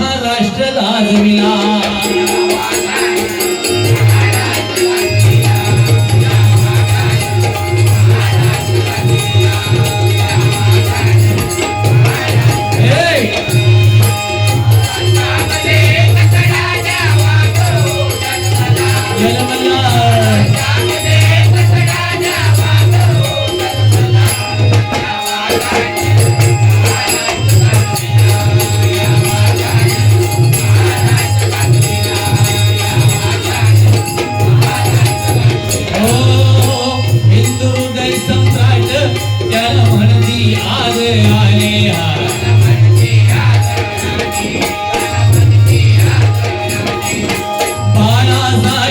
महाराष्ट्र दादविला Bye.